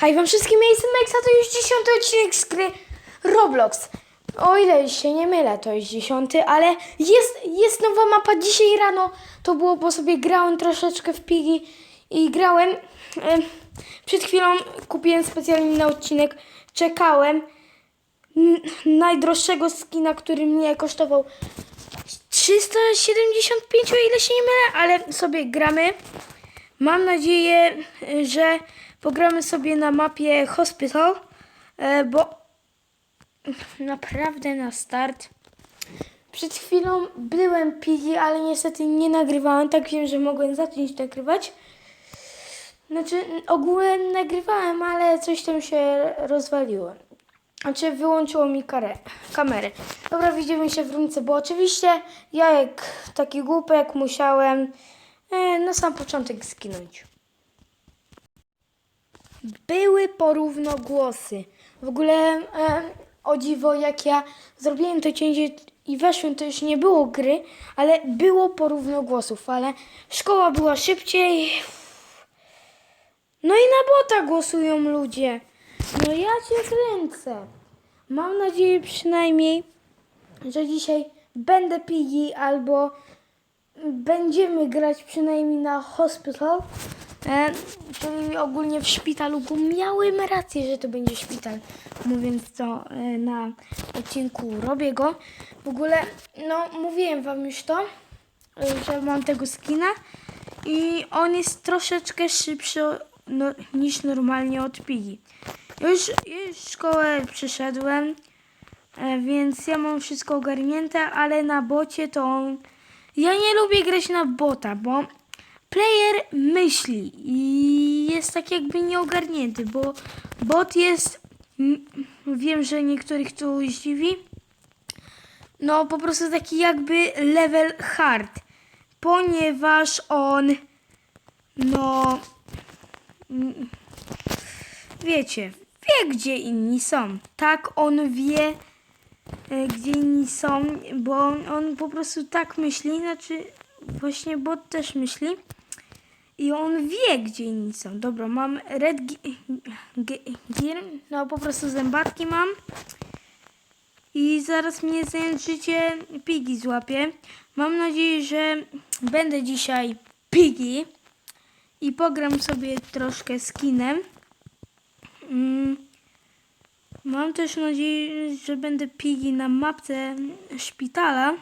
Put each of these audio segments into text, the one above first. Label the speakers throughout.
Speaker 1: Hej wam wszystkim, ja jestem Max, a to już dziesiąty odcinek z gry Roblox. O ile się nie mylę, to jest dziesiąty, ale jest, jest nowa mapa. Dzisiaj rano to było, bo sobie grałem troszeczkę w pigi i grałem. Przed chwilą kupiłem specjalnie na odcinek, czekałem. Najdroższego skina, który mnie kosztował 375, o ile się nie mylę, ale sobie gramy. Mam nadzieję, że pogramy sobie na mapie Hospital, e, bo naprawdę na start. Przed chwilą byłem Piggy, ale niestety nie nagrywałem. Tak wiem, że mogłem zacząć nagrywać. Znaczy, ogółem nagrywałem, ale coś tam się rozwaliło. Znaczy, wyłączyło mi karę, kamerę. Dobra, widzimy się w rynce, bo oczywiście ja jak taki głupek musiałem e, na sam początek zginąć. Były porówno głosy. W ogóle e, o dziwo, jak ja zrobiłem to cięcie i weszłem, to już nie było gry, ale było porówno głosów, ale szkoła była szybciej. No i na bota głosują ludzie. No ja cię kręcę. Mam nadzieję przynajmniej, że dzisiaj będę pigi albo będziemy grać przynajmniej na hospital, e, czyli ogólnie w szpitalu, bo miałem rację, że to będzie szpital, mówiąc to e, na odcinku robię go. W ogóle, no mówiłem wam już to, e, że mam tego skina i on jest troszeczkę szybszy no, niż normalnie od Pigi. Już, już szkołę przyszedłem, e, więc ja mam wszystko ogarnięte, ale na bocie to on... Ja nie lubię grać na bota, bo player myśli i jest tak jakby nieogarnięty, bo bot jest... Wiem, że niektórych to zdziwi. No po prostu taki jakby level hard, ponieważ on... No... Wiecie, wie gdzie inni są. Tak on wie, e, gdzie inni są, bo on po prostu tak myśli, znaczy właśnie bot też myśli. I on wie, gdzie inni są. Dobra, mam red gear, no po prostu zębatki mam. I zaraz mnie zająć życie Pigi złapie. Mam nadzieję, że będę dzisiaj Pigi i pogram sobie troszkę skinem. Mm. Mam też nadzieję, że będę pigi na mapce szpitala.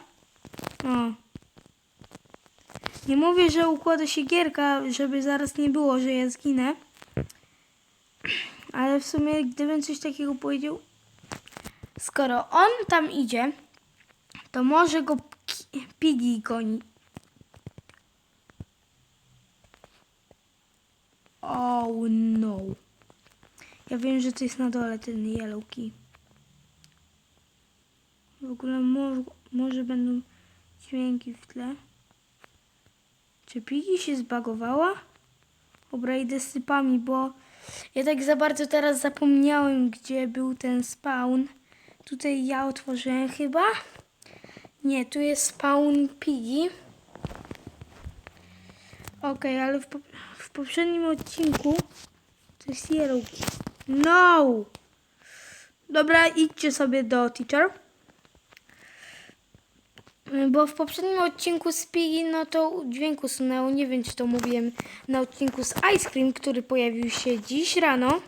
Speaker 1: O. Nie mówię, że układa się gierka, żeby zaraz nie było, że ja zginę. Ale w sumie, gdybym coś takiego powiedział, skoro on tam idzie, to może go pigi goni. Oh no. Ja wiem, że to jest na dole ten yellow key. W ogóle mo może będą dźwięki w tle. Czy Piggy się zbagowała? Dobra, idę z sypami, bo ja tak za bardzo teraz zapomniałem, gdzie był ten spawn. Tutaj ja otworzyłem chyba. Nie, tu jest spawn Piggy. Okej, ale w, po w poprzednim odcinku to jest yellow. No! Dobra, idźcie sobie do teacher. Bo w poprzednim odcinku z Piggy, no to dźwięk usunęło. Nie wiem, czy to mówiłem na odcinku z Ice Cream, który pojawił się dziś rano.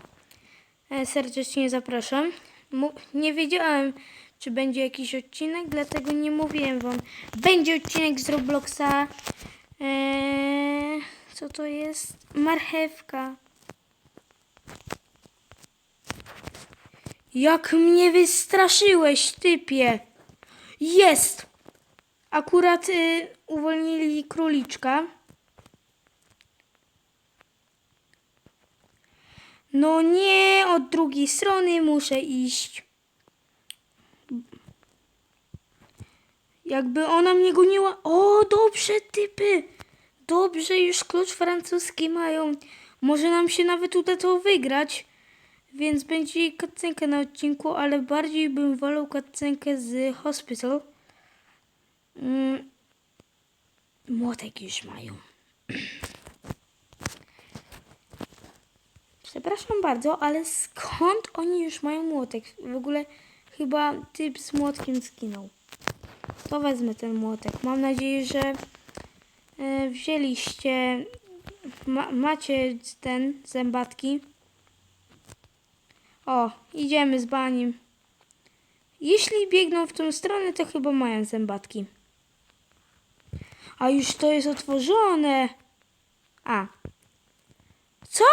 Speaker 1: E, Serdecznie zapraszam. Nie wiedziałem, czy będzie jakiś odcinek, dlatego nie mówiłem wam. Będzie odcinek z Robloxa. Eee, co to jest? Marchewka. Jak mnie wystraszyłeś, typie. Jest! Akurat y, uwolnili króliczka. No nie, od drugiej strony muszę iść. Jakby ona mnie goniła. O, dobrze, typy. Dobrze, już klucz francuski mają. Może nam się nawet uda to wygrać. Więc będzie cutscenka na odcinku, ale bardziej bym wolał cutscenkę z Hospital. Mm. Młotek już mają. Przepraszam bardzo, ale skąd oni już mają młotek? W ogóle chyba typ z młotkiem zginął. To wezmę ten młotek. Mam nadzieję, że e, wzięliście, ma, macie ten zębatki. O, idziemy z banim. Jeśli biegną w tą stronę, to chyba mają zębatki. A już to jest otworzone. A. Co?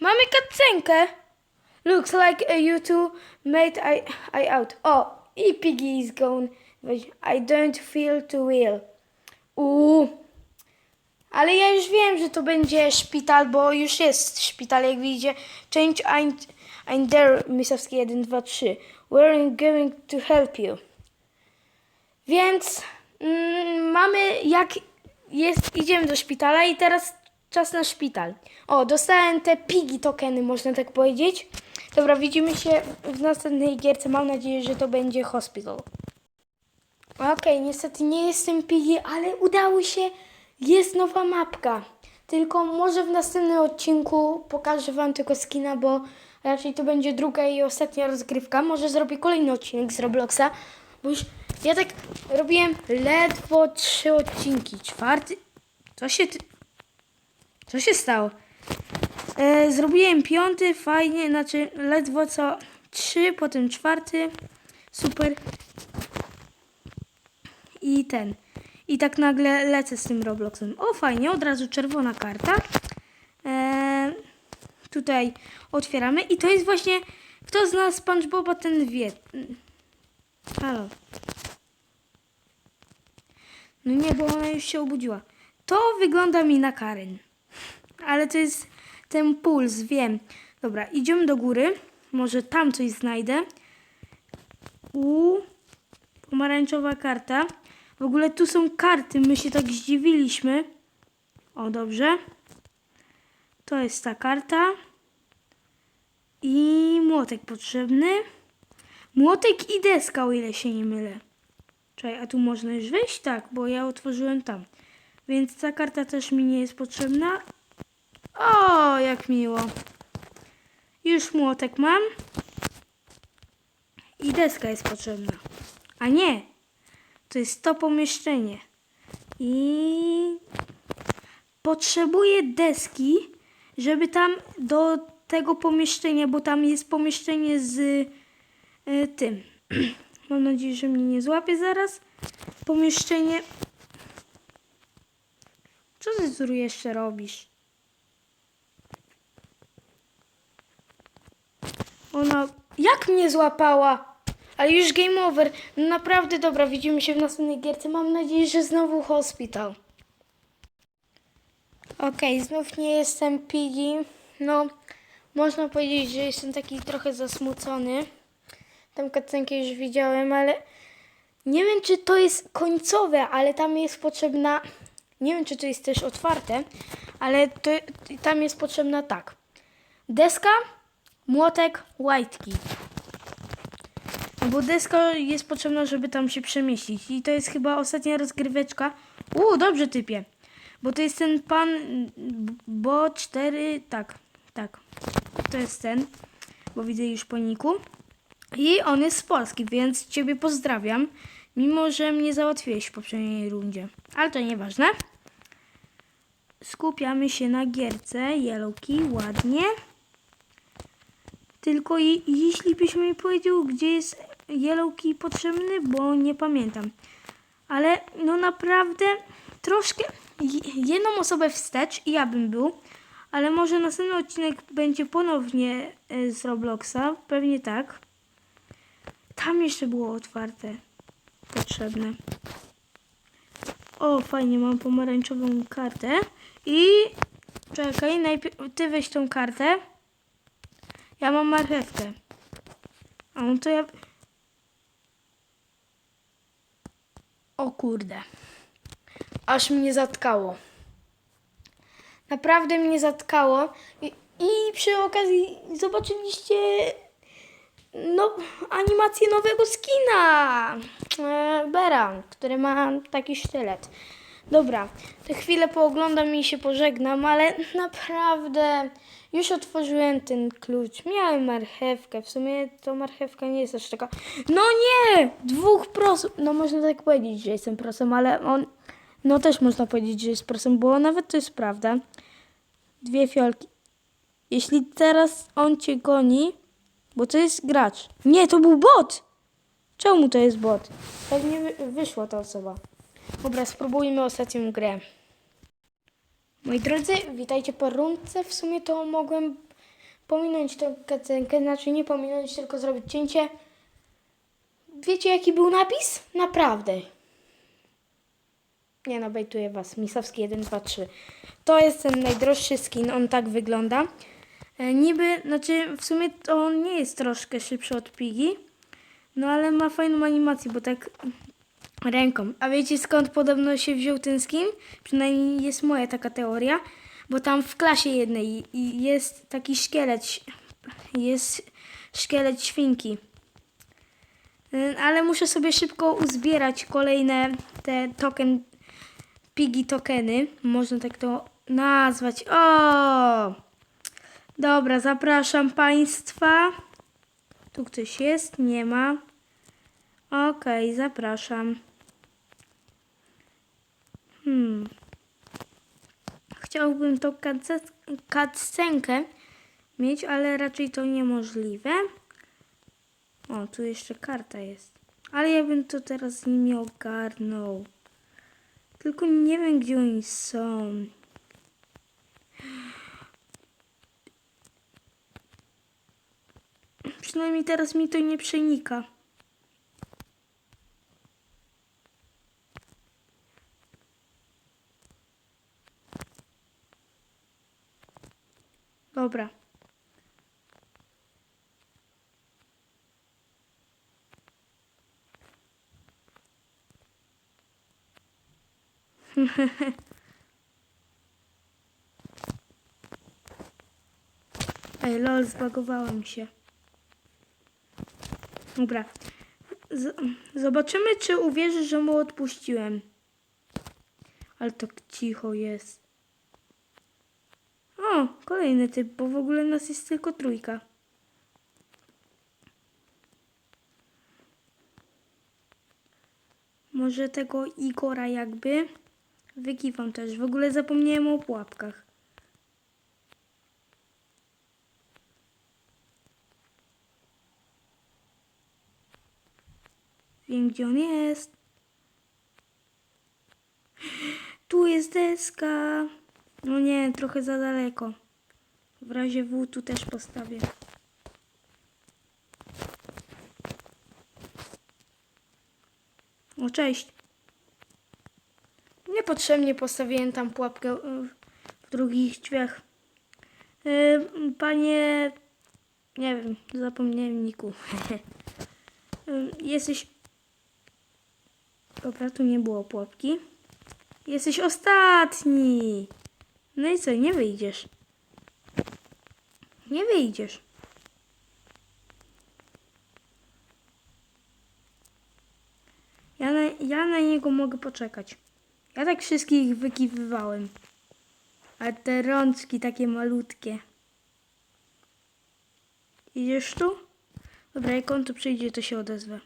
Speaker 1: Mamy cutscenkę. Looks like you two made I, I out. O, i Piggy is gone. I don't feel too well. Uuu. Ale ja już wiem, że to będzie szpital, bo już jest szpital, jak widzicie. Change I'm, I'm there, Misowski 1, 2, 3. We're going to help you. Więc mm, mamy, jak jest, idziemy do szpitala i teraz czas na szpital. O, dostałem te pigi tokeny, można tak powiedzieć. Dobra, widzimy się w następnej gierce. Mam nadzieję, że to będzie hospital. Okej, niestety nie jestem pigi, ale udało się. Jest nowa mapka. Tylko może w następnym odcinku pokażę wam tylko skina, bo raczej to będzie druga i ostatnia rozgrywka. Może zrobię kolejny odcinek z Robloxa, bo już ja tak robiłem ledwo trzy odcinki. Czwarty. Co się ty... Co się stało? E, zrobiłem piąty, fajnie, znaczy ledwo co trzy, potem czwarty, super. I ten. I tak nagle lecę z tym Robloxem. O, fajnie, od razu czerwona karta. E, tutaj otwieramy. I to jest właśnie, kto zna SpongeBoba, ten wie. Halo. No nie, bo ona już się obudziła. To wygląda mi na Karen. Ale to jest ten puls, wiem. Dobra, idziemy do góry. Może tam coś znajdę. U pomarańczowa karta. W ogóle tu są karty, my się tak zdziwiliśmy. O, dobrze. To jest ta karta. I młotek potrzebny. Młotek i deska, o ile się nie mylę. Czekaj, a tu można już wejść? Tak, bo ja otworzyłem tam. Więc ta karta też mi nie jest potrzebna. O, jak miło. Już młotek mam. I deska jest potrzebna. A nie, to jest to pomieszczenie. I potrzebuję deski, żeby tam do tego pomieszczenia, bo tam jest pomieszczenie z tym. Mam nadzieję, że mnie nie złapie zaraz. Pomieszczenie. Co ty tu jeszcze robisz? Ona. Jak mnie złapała? Ale już game over. No naprawdę dobra, widzimy się w następnej gierce. Mam nadzieję, że znowu hospital. Okej, znów nie jestem Piggy. No, można powiedzieć, że jestem taki trochę zasmucony. Tam kacenkę już widziałem, ale nie wiem, czy to jest końcowe, ale tam jest potrzebna. Nie wiem, czy to jest też otwarte, ale to, tam jest potrzebna tak. Deska, młotek, key. Bo deska jest potrzebna, żeby tam się przemieścić. I to jest chyba ostatnia rozgryweczka. U, dobrze typie. Bo to jest ten pan, bo 4, tak, tak. To jest ten, bo widzę już po niku. I on jest z Polski, więc ciebie pozdrawiam. Mimo, że mnie załatwiłeś w poprzedniej rundzie. Ale to nieważne. Skupiamy się na gierce. Yellow key, ładnie. Tylko i, jeśli byś mi powiedział, gdzie jest Yellow Key potrzebny, bo nie pamiętam. Ale no naprawdę troszkę je- jedną osobę wstecz i ja bym był. Ale może następny odcinek będzie ponownie e, z Robloxa. Pewnie tak. Tam jeszcze było otwarte. Potrzebne. O, fajnie, mam pomarańczową kartę. I czekaj, najpierw ty weź tą kartę. Ja mam marchewkę. A no to ja. O kurde. Aż mnie zatkało. Naprawdę mnie zatkało. I, i przy okazji zobaczyliście no, animację nowego skina e, Bera, który ma taki sztylet. Dobra, to chwilę pooglądam i się pożegnam, ale naprawdę już otworzyłem ten klucz. Miałem marchewkę. W sumie to marchewka nie jest aż taka. No nie! Dwóch prosów. No można tak powiedzieć, że jestem prosem, ale on. No też można powiedzieć, że jest prosem, bo nawet to jest prawda. Dwie fiolki. Jeśli teraz on cię goni, bo to jest gracz. Nie, to był bot! Czemu to jest bot? Pewnie wy- wyszła ta osoba. Dobra, spróbujmy ostatnią grę. Moi drodzy, witajcie po rundce. W sumie to mogłem pominąć tę kacenkę, znaczy nie pominąć, tylko zrobić cięcie. Wiecie jaki był napis? Naprawdę. Nie no, was. Misowski 1, 2, 3. To jest ten najdroższy skin, on tak wygląda. E, niby, znaczy w sumie to on nie jest troszkę szybszy od Pigi, no ale ma fajną animację, bo tak ręką. A wiecie skąd podobno się wziął ten skin? Przynajmniej jest moja taka teoria, bo tam w klasie jednej jest taki szkielet, jest szkielet świnki. Y, Ale muszę sobie szybko uzbierać kolejne te token, pigi tokeny, można tak to nazwać. O! Dobra, zapraszam Państwa. Tu ktoś jest? Nie ma. Okej, zapraszam. Hmm. Chciałbym tą cutscenkę mieć, ale raczej to niemożliwe. O, tu jeszcze karta jest. Ale ja bym to teraz z nimi ogarnął. Tylko nie wiem, gdzie oni są. Przynajmniej teraz mi to nie przenika. Dobra. Ej, lol, zbagowałem się. Dobra. Z zobaczymy, czy uwierzysz, że mu odpuściłem. Ale tak cicho jest. O, kolejny typ, bo w ogóle nas jest tylko trójka. Może tego Igora jakby. Wykiwam też. W ogóle zapomniałem o pułapkach. Gdzie on jest. Tu jest deska. No nie, trochę za daleko. W razie W tu też postawię. O, cześć. Niepotrzebnie postawiłem tam pułapkę y, w drugich drzwiach. Y, Panie... Nie wiem, zapomniałem Niku. Y, Jesteś... Dobra, tu nie było pułapki. Jesteś ostatni. No i co, nie wyjdziesz. Nie wyjdziesz. Ja na, ja na niego mogę poczekać. Ja tak wszystkich wykiwywałem. A te rączki takie malutkie. Idziesz tu? Dobra, jak on tu przyjdzie, to się odezwę.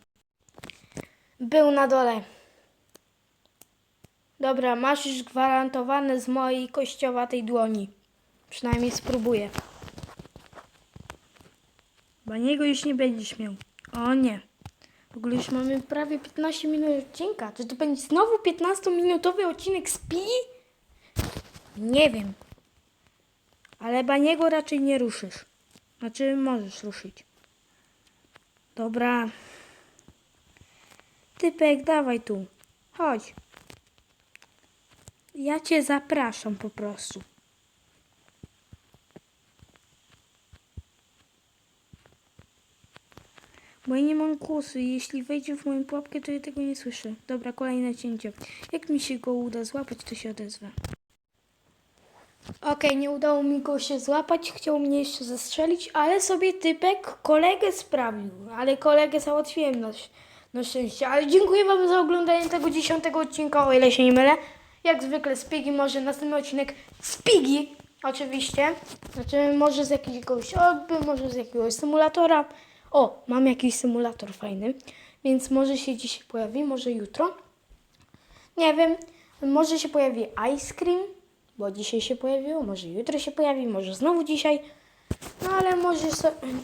Speaker 1: Był na dole. Dobra, masz już gwarantowane z mojej kościowatej dłoni. Przynajmniej spróbuję. Baniego już nie będziesz miał. O nie. W ogóle już mamy prawie 15 minut odcinka. Czy to będzie znowu 15-minutowy odcinek z Pi? Nie wiem. Ale Baniego raczej nie ruszysz. Znaczy możesz ruszyć. Dobra. Typek, dawaj tu. Chodź. Ja cię zapraszam po prostu. Bo ja nie mam głosu jeśli wejdzie w moją pułapkę, to ja tego nie słyszę. Dobra, kolejne cięcie. Jak mi się go uda złapać, to się odezwę. Okej, nie udało mi go się złapać, chciał mnie jeszcze zastrzelić, ale sobie typek kolegę sprawił. Ale kolegę załatwiłem na, na szczęście. Ale dziękuję Wam za oglądanie tego dziesiątego odcinka, o ile się nie mylę. Jak zwykle z Pigi, może następny odcinek z Pigi, oczywiście. Znaczy może z jakiegoś odby, może z jakiegoś symulatora. O, mam jakiś symulator fajny, więc może się dzisiaj pojawi, może jutro. Nie wiem, może się pojawi ice cream, bo dzisiaj się pojawiło, może jutro się pojawi, może znowu dzisiaj. No ale może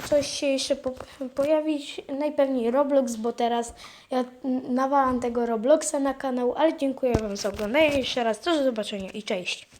Speaker 1: coś się jeszcze po, pojawić, najpewniej Roblox, bo teraz ja nawalam tego Robloxa na kanał, ale dziękuję Wam za oglądanie jeszcze raz, do zobaczenia i cześć.